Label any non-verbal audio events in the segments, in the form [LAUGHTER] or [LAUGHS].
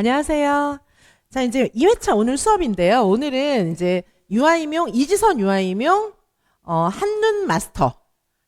안녕하세요. 자, 이제 2회차 오늘 수업인데요. 오늘은 이제 유아이명, 이지선 유아이명, 어, 한눈 마스터.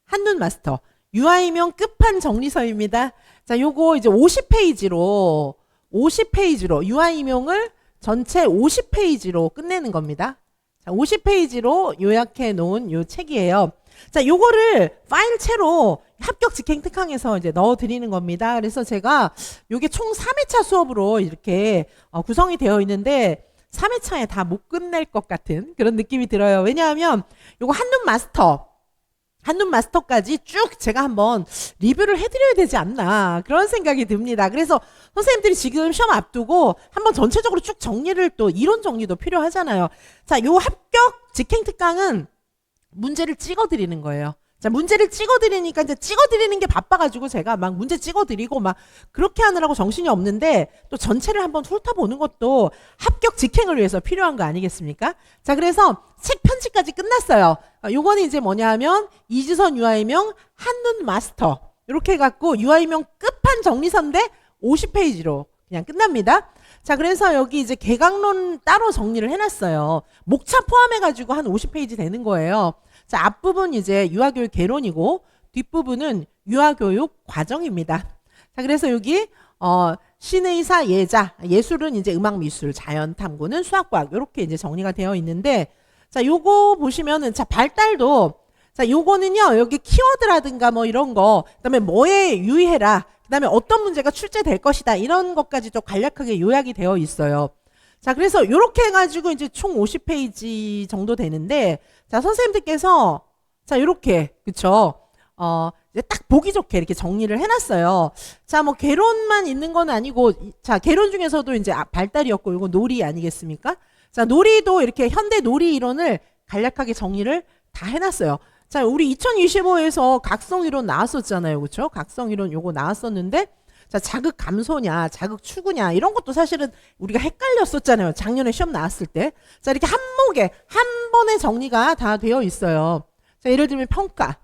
한눈 마스터. 유아이명 끝판 정리서입니다. 자, 요거 이제 50페이지로, 50페이지로, 유아이명을 전체 50페이지로 끝내는 겁니다. 자, 50페이지로 요약해 놓은 요 책이에요. 자, 요거를 파일채로 합격 직행 특강에서 이제 넣어 드리는 겁니다. 그래서 제가 요게 총 3회차 수업으로 이렇게 어, 구성이 되어 있는데 3회차에 다 못 끝낼 것 같은 그런 느낌이 들어요. 왜냐하면 요거 한눈 마스터 한눈 마스터까지 쭉 제가 한번 리뷰를 해드려야 되지 않나 그런 생각이 듭니다. 그래서 선생님들이 지금 시험 앞두고 한번 전체적으로 쭉 정리를 또 이론 정리도 필요하잖아요. 자, 요 합격 직행 특강은 문제를 찍어드리는 거예요. 자, 문제를 찍어드리니까 이제 찍어드리는 게 바빠가지고 제가 막 문제 찍어드리고 막 그렇게 하느라고 정신이 없는데 또 전체를 한번 훑어보는 것도 합격 직행을 위해서 필요한 거 아니겠습니까? 자, 그래서 책 편집까지 끝났어요. 어, 요거는 이제 뭐냐 하면 이지선 유아이명 한눈 마스터. 이렇게 해갖고 유아이명 끝판 정리서인데 50페이지로 그냥 끝납니다. 자, 그래서 여기 이제 개강론 따로 정리를 해놨어요. 목차 포함해가지고 한 50페이지 되는 거예요. 자, 앞부분 이제 유아교육 개론이고 뒷부분은 유아교육 과정입니다. 자, 그래서 여기 어 신의사 예자 예술은 이제 음악 미술 자연 탐구는 수학과학 이렇게 이제 정리가 되어 있는데 자, 요거 보시면은 자, 발달도 자, 요거는요. 여기 키워드라든가 뭐 이런 거 그다음에 뭐에 유의해라. 그다음에 어떤 문제가 출제될 것이다. 이런 것까지도 간략하게 요약이 되어 있어요. 자, 그래서 요렇게 해가지고 이제 총 50페이지 정도 되는데, 자, 선생님들께서, 자, 요렇게, 그쵸. 어, 이제 딱 보기 좋게 이렇게 정리를 해놨어요. 자, 뭐, 개론만 있는 건 아니고, 이- 자, 개론 중에서도 이제 아, 발달이었고, 이거 놀이 아니겠습니까? 자, 놀이도 이렇게 현대 놀이 이론을 간략하게 정리를 다 해놨어요. 자, 우리 2025에서 각성 이론 나왔었잖아요. 그쵸? 각성 이론 요거 나왔었는데, 자, 자극 감소냐, 자극 추구냐, 이런 것도 사실은 우리가 헷갈렸었잖아요. 작년에 시험 나왔을 때. 자, 이렇게 한 목에, 한 번에 정리가 다 되어 있어요. 자, 예를 들면 평가.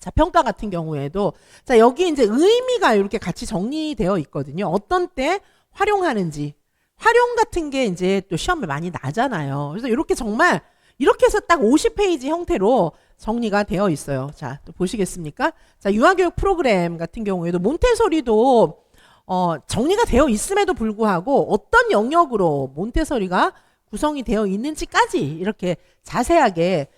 자, 평가 같은 경우에도, 자, 여기 이제 의미가 이렇게 같이 정리되어 있거든요. 어떤 때 활용하는지. 활용 같은 게 이제 또 시험에 많이 나잖아요. 그래서 이렇게 정말, 이렇게 해서 딱 50페이지 형태로 정리가 되어 있어요. 자, 또 보시겠습니까? 자, 유아교육 프로그램 같은 경우에도 몬테소리도 어, 정리가 되어 있음에도 불구하고 어떤 영역으로 몬테소리가 구성이 되어 있는지까지 이렇게 자세하게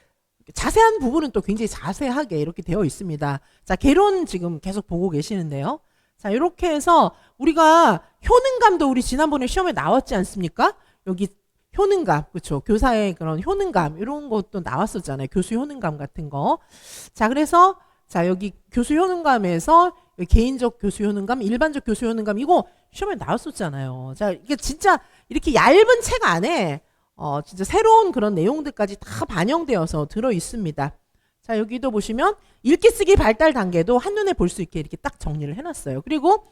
자세한 부분은 또 굉장히 자세하게 이렇게 되어 있습니다. 자, 개론 지금 계속 보고 계시는데요. 자, 이렇게 해서 우리가 효능감도 우리 지난번에 시험에 나왔지 않습니까? 여기 효능감, 그렇죠. 교사의 그런 효능감 이런 것도 나왔었잖아요. 교수 효능감 같은 거. 자, 그래서 자 여기 교수 효능감에서 개인적 교수 효능감, 일반적 교수 효능감 이거 시험에 나왔었잖아요. 자, 이게 진짜 이렇게 얇은 책 안에 어 진짜 새로운 그런 내용들까지 다 반영되어서 들어 있습니다. 자, 여기도 보시면 읽기 쓰기 발달 단계도 한눈에 볼 수 있게 이렇게 딱 정리를 해놨어요. 그리고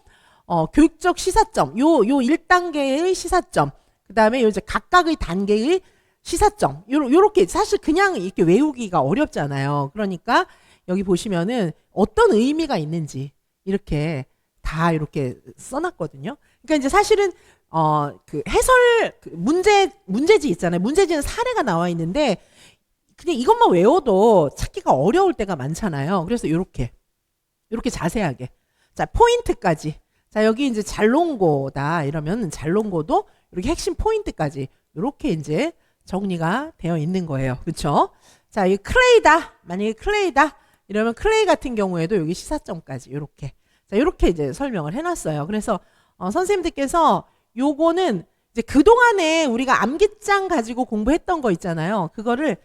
어, 교육적 시사점, 요, 요 1단계의 시사점, 그 다음에 요 이제 각각의 단계의 시사점, 요, 요렇게 사실 그냥 이렇게 외우기가 어렵잖아요. 그러니까 여기 보시면은 어떤 의미가 있는지 이렇게 다 이렇게 써놨거든요. 그러니까 이제 사실은 어, 그 해설, 그 문제, 문제지 있잖아요. 문제지는 사례가 나와 있는데 그냥 이것만 외워도 찾기가 어려울 때가 많잖아요. 그래서 이렇게 이렇게 자세하게 자 포인트까지 자 여기 이제 잘롱고다 이러면 잘롱고도 이렇게 핵심 포인트까지 이렇게 이제 정리가 되어 있는 거예요. 그렇죠? 자, 이 클레이다. 만약에 클레이다. 이러면 클레이 같은 경우에도 여기 시사점까지 이렇게 자 이렇게 이제 설명을 해놨어요. 그래서 어, 선생님들께서 요거는 이제 그 동안에 우리가 암기장 가지고 공부했던 거 있잖아요. 그거를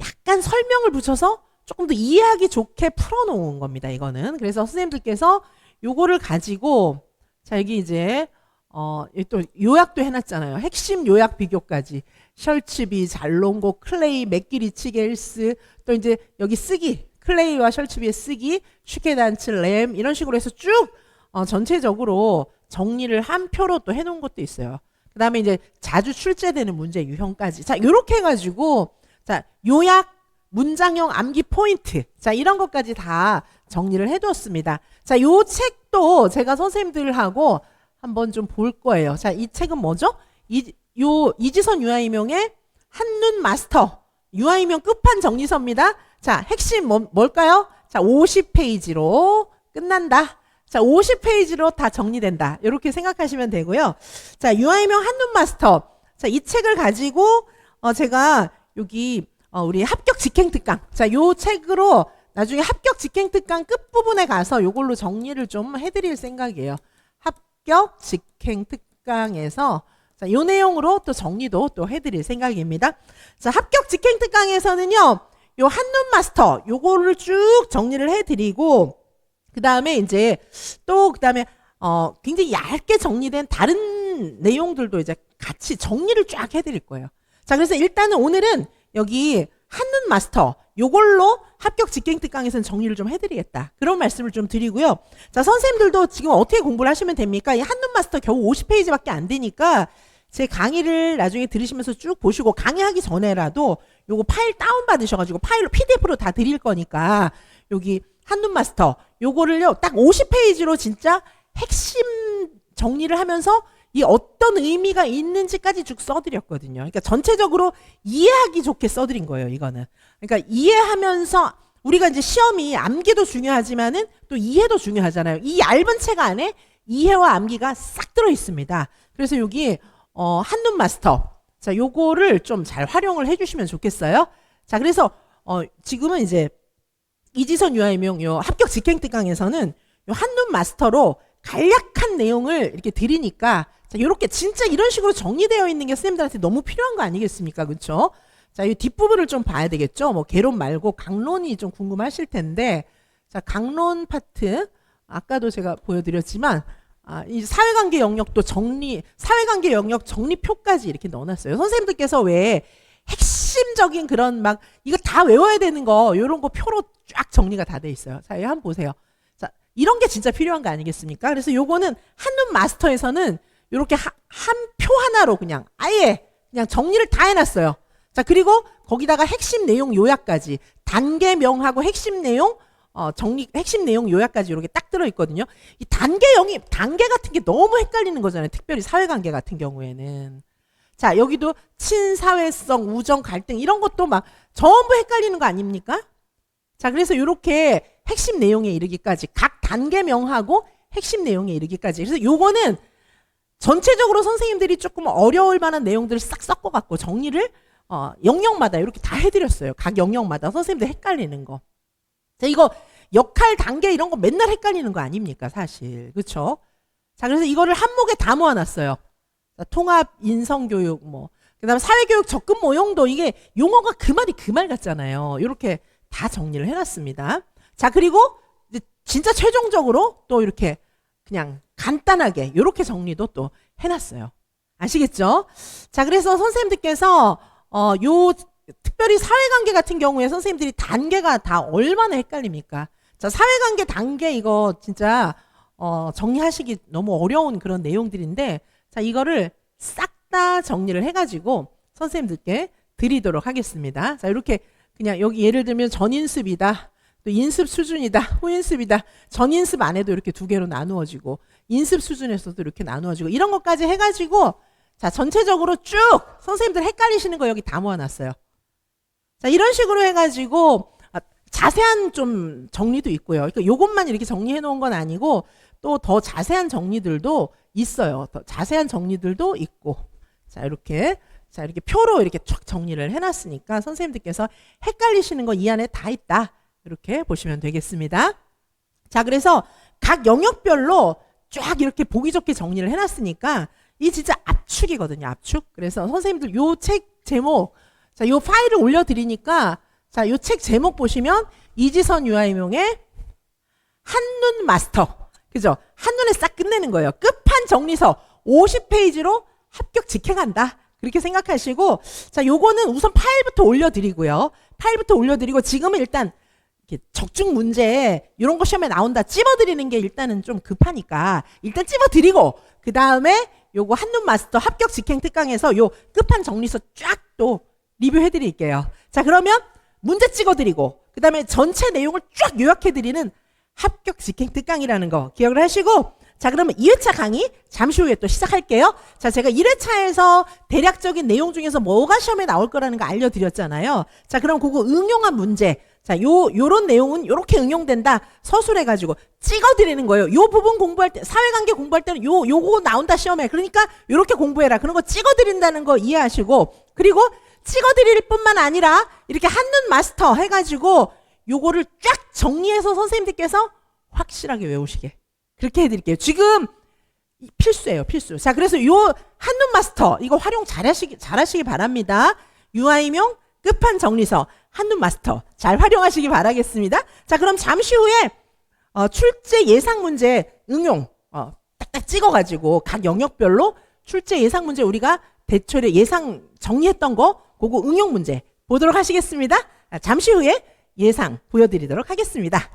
약간 설명을 붙여서 조금 더 이해하기 좋게 풀어놓은 겁니다. 이거는 그래서 선생님들께서 요거를 가지고 자 여기 이제 어, 또 요약도 해놨잖아요. 핵심 요약 비교까지. 셜츠비, 잘롱고, 클레이, 맥기리치, 겔스, 또 이제 여기 쓰기, 클레이와 셜츠비의 쓰기, 슈케단츠, 램 이런 식으로 해서 쭉 어, 전체적으로 정리를 한 표로 또 해놓은 것도 있어요. 그 다음에 이제 자주 출제되는 문제 유형까지. 자, 요렇게 해가지고 자 요약, 문장형 암기 포인트, 자 이런 것까지 다 정리를 해두었습니다. 자, 요 책도 제가 선생님들하고 한번 좀 볼 거예요. 자, 이 책은 뭐죠? 이, 요 이지선 유아이명의 한눈 마스터 유아이명 끝판 정리서입니다. 자, 핵심 뭐, 뭘까요? 자, 50페이지로 끝난다. 자, 50페이지로 다 정리된다. 이렇게 생각하시면 되고요. 자, 유아이명 한눈 마스터. 자, 이 책을 가지고 어, 제가 여기 어, 우리 합격 직행 특강. 자, 요 책으로 나중에 합격 직행 특강 끝부분에 가서 요걸로 정리를 좀 해드릴 생각이에요. 합격 직행 특강에서 자, 요 내용으로 또 정리도 또 해드릴 생각입니다. 자, 합격 직행 특강에서는요, 요 한눈 마스터, 요거를 쭉 정리를 해드리고, 그 다음에 이제 또, 그 다음에, 어, 굉장히 얇게 정리된 다른 내용들도 이제 같이 정리를 쫙 해드릴 거예요. 자, 그래서 일단은 오늘은 여기 한눈 마스터, 요걸로 합격 직행 특강에서는 정리를 좀 해드리겠다. 그런 말씀을 좀 드리고요. 자, 선생님들도 지금 어떻게 공부를 하시면 됩니까? 이 한눈 마스터 겨우 50페이지밖에 안 되니까 제 강의를 나중에 들으시면서 쭉 보시고 강의하기 전에라도 요거 파일 다운 받으셔가지고 파일로 PDF로 다 드릴 거니까 여기 한눈 마스터 요거를요 딱 50페이지로 진짜 핵심 정리를 하면서 이 어떤 의미가 있는지까지 쭉 써드렸거든요. 그러니까 전체적으로 이해하기 좋게 써드린 거예요. 이거는 그러니까 이해하면서 우리가 이제 시험이 암기도 중요하지만은 또 이해도 중요하잖아요. 이 얇은 책 안에 이해와 암기가 싹 들어 있습니다. 그래서 여기 어, 한눈 마스터. 자, 요거를 좀 잘 활용을 해 주시면 좋겠어요. 자, 그래서 어, 지금은 이제 이지선 유아이명 요 합격 직행 특강에서는 요 한눈 마스터로 간략한 내용을 이렇게 드리니까 자, 요렇게 진짜 이런 식으로 정리되어 있는 게 선생님들한테 너무 필요한 거 아니겠습니까? 그렇죠? 자, 이 뒷부분을 좀 봐야 되겠죠? 뭐 개론 말고 강론이 좀 궁금하실 텐데 자, 강론 파트 아까도 제가 보여드렸지만 아, 이 사회관계 영역도 정리, 사회관계 영역 정리표까지 이렇게 넣어놨어요. 선생님들께서 왜 핵심적인 그런 막 이거 다 외워야 되는 거 이런 거 표로 쫙 정리가 다 돼 있어요. 자, 이거 한번 보세요. 자, 이런 게 진짜 필요한 거 아니겠습니까? 그래서 요거는 한눈 마스터에서는 이렇게 한 표 하나로 그냥 아예 그냥 정리를 다 해놨어요. 자, 그리고 거기다가 핵심 내용 요약까지 단계명하고 핵심 내용 어, 정리, 핵심 내용 요약까지 이렇게 딱 들어 있거든요. 이 단계 영이, 단계 같은 게 너무 헷갈리는 거잖아요. 특별히 사회관계 같은 경우에는. 자, 여기도 친사회성, 우정, 갈등, 이런 것도 막 전부 헷갈리는 거 아닙니까? 자, 그래서 이렇게 핵심 내용에 이르기까지, 각 단계명하고 핵심 내용에 이르기까지. 그래서 요거는 전체적으로 선생님들이 조금 어려울 만한 내용들을 싹 섞어갖고 정리를 어, 영역마다 이렇게 다 해드렸어요. 각 영역마다 선생님들 헷갈리는 거. 자, 이거 역할 단계 이런 거 맨날 헷갈리는 거 아닙니까, 사실. 그렇죠? 자, 그래서 이거를 한목에 다 모아놨어요. 자, 통합 인성교육 뭐 그다음에 사회교육 접근 모형도 이게 용어가 그 말이 그 말 같잖아요. 이렇게 다 정리를 해놨습니다. 자, 그리고 진짜 최종적으로 또 이렇게 그냥 간단하게 이렇게 정리도 또 해놨어요. 아시겠죠? 자, 그래서 선생님들께서 어, 요 특별히 사회관계 같은 경우에 선생님들이 단계가 다 얼마나 헷갈립니까? 자, 사회관계 단계 이거 진짜 어, 정리하시기 너무 어려운 그런 내용들인데 자, 이거를 싹 다 정리를 해가지고 선생님들께 드리도록 하겠습니다. 자, 이렇게 그냥 여기 예를 들면 전인습이다. 또 인습 수준이다. [LAUGHS] 후인습이다. 전인습 안에도 이렇게 두 개로 나누어지고 인습 수준에서도 이렇게 나누어지고 이런 것까지 해가지고 자, 전체적으로 쭉 선생님들 헷갈리시는 거 여기 다 모아놨어요. 자, 이런 식으로 해가지고 아, 자세한 좀 정리도 있고요. 그러니까 요것만 이렇게 정리해 놓은 건 아니고 또 더 자세한 정리들도 있어요. 더 자세한 정리들도 있고. 자, 이렇게 자, 이렇게 표로 이렇게 쫙 정리를 해 놨으니까 선생님들께서 헷갈리시는 거 이 안에 다 있다. 이렇게 보시면 되겠습니다. 자, 그래서 각 영역별로 쫙 이렇게 보기 좋게 정리를 해 놨으니까 이 진짜 압축이거든요. 압축. 그래서 선생님들 요 책 제목 자, 요 파일을 올려 드리니까 자, 요 책 제목 보시면 이지선 유아이명의 한눈 마스터. 그죠? 한눈에 싹 끝내는 거예요. 끝판 정리서 50페이지로 합격 직행한다. 그렇게 생각하시고 자, 요거는 우선 파일부터 올려 드리고요. 파일부터 올려 드리고 지금은 일단 적중 문제 이런 거 시험에 나온다 찝어 드리는 게 일단은 좀 급하니까 일단 찝어 드리고 그 다음에 요거 한눈 마스터 합격 직행 특강에서 요 끝판 정리서 쫙 또 리뷰해 드릴게요. 자, 그러면 문제 찍어 드리고 그 다음에 전체 내용을 쫙 요약해 드리는 합격 직행 특강이라는 거 기억을 하시고 자, 그러면 2회차 강의 잠시 후에 또 시작할게요. 자, 제가 1회차에서 대략적인 내용 중에서 뭐가 시험에 나올 거라는 거 알려드렸잖아요. 자, 그럼 그거 응용한 문제. 자, 요, 요런 내용은 요렇게 응용된다. 서술해 가지고 찍어 드리는 거예요. 요 부분 공부할 때, 사회 관계 공부할 때는 요, 요거 나온다 시험에. 그러니까 요렇게 공부해라. 그런 거 찍어 드린다는 거 이해하시고. 그리고 찍어 드릴 뿐만 아니라 이렇게 한눈 마스터 해 가지고 요거를 쫙 정리해서 선생님들께서 확실하게 외우시게. 그렇게 해 드릴게요. 지금 이 필수예요, 필수. 자, 그래서 요 한눈 마스터 이거 활용 잘하시기 잘하시기 바랍니다. 유아이명 끝판 정리서 한눈 마스터 잘 활용하시기 바라겠습니다. 자, 그럼 잠시 후에 어, 출제 예상 문제 응용 어, 딱딱 찍어가지고 각 영역별로 출제 예상 문제 우리가 대초에 예상 정리했던 거 그거 응용 문제 보도록 하시겠습니다. 자, 잠시 후에 예상 보여드리도록 하겠습니다.